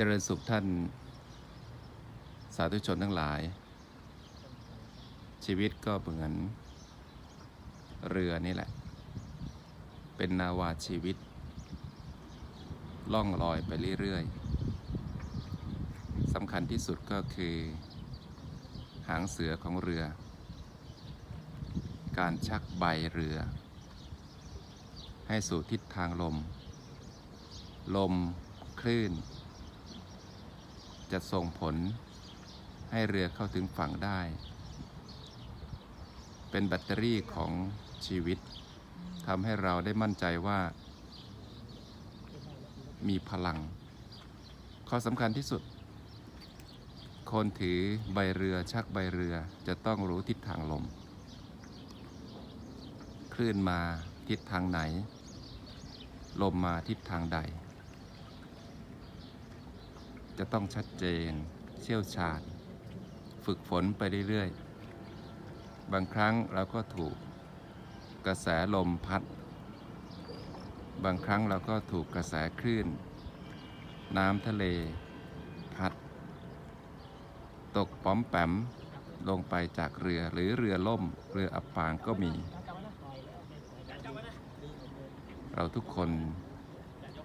เจริญสุขท่านสาธุชนทั้งหลาย ชีวิตก็เหมือนเรือนี่แหละ เป็นนาวาชีวิต ล่องลอยไปเรื่อยๆสำคัญที่สุดก็คือ หางเสือของเรือ การชักใบเรือ ให้สู่ทิศทางลม ลมคลื่น จะส่งผลให้เรือเข้าถึงฝั่งได้ เป็นแบตเตอรี่ของชีวิตทำให้เราได้มั่นใจว่า มีพลัง ข้อสำคัญที่สุด คนถือใบเรือชักใบเรือจะต้องรู้ทิศทางลม คลื่นมาทิศทางไหน ลมมาทิศทางใด จะต้องชัดเจน เชี่ยวชาญ ฝึกฝนไปเรื่อยๆ บางครั้งเราก็ถูกกระแสลมพัด บางครั้งเราก็ถูกกระแสคลื่น น้ำทะเล พัด ตกป้อมแปมลงไปจากเรือหรือเรือล่ม เรืออับปางก็มี เราทุกคน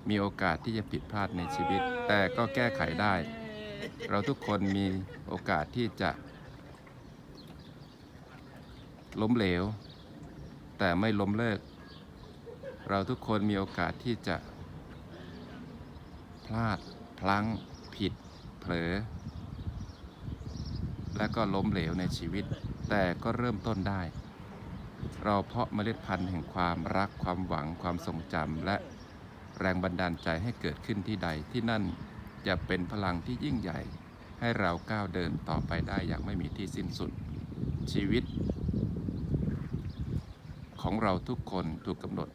มีโอกาสที่จะผิดพลาดในชีวิต แต่ก็แก้ไขได้ เราทุกคนมีโอกาสที่จะ ล้มเหลว แต่ไม่ล้มเลิก เราทุกคนมีโอกาสที่จะ พลาด พลั้ง ผิด เผลอ และก็ล้มเหลวในชีวิต แต่ก็เริ่มต้นได้ เราเพาะเมล็ดพันธุ์แห่งความรักความหวังความทรงจำและ แรงบันดาลใจให้เกิดขึ้นที่ใดที่นั่นจะเป็นพลังที่ยิ่งใหญ่ ให้เราก้าวเดินต่อไปได้อย่างไม่มีที่สิ้นสุด ชีวิต ของเราทุกคนถูกกำหนด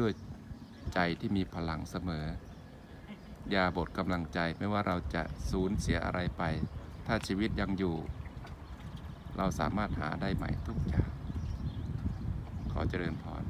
ด้วยใจที่มีพลังเสมอ อย่าบดกำลังใจไม่ว่าเราจะสูญเสียอะไรไป ถ้าชีวิตยังอยู่ เราสามารถหาได้ใหม่ทุกอย่างขอเจริญพร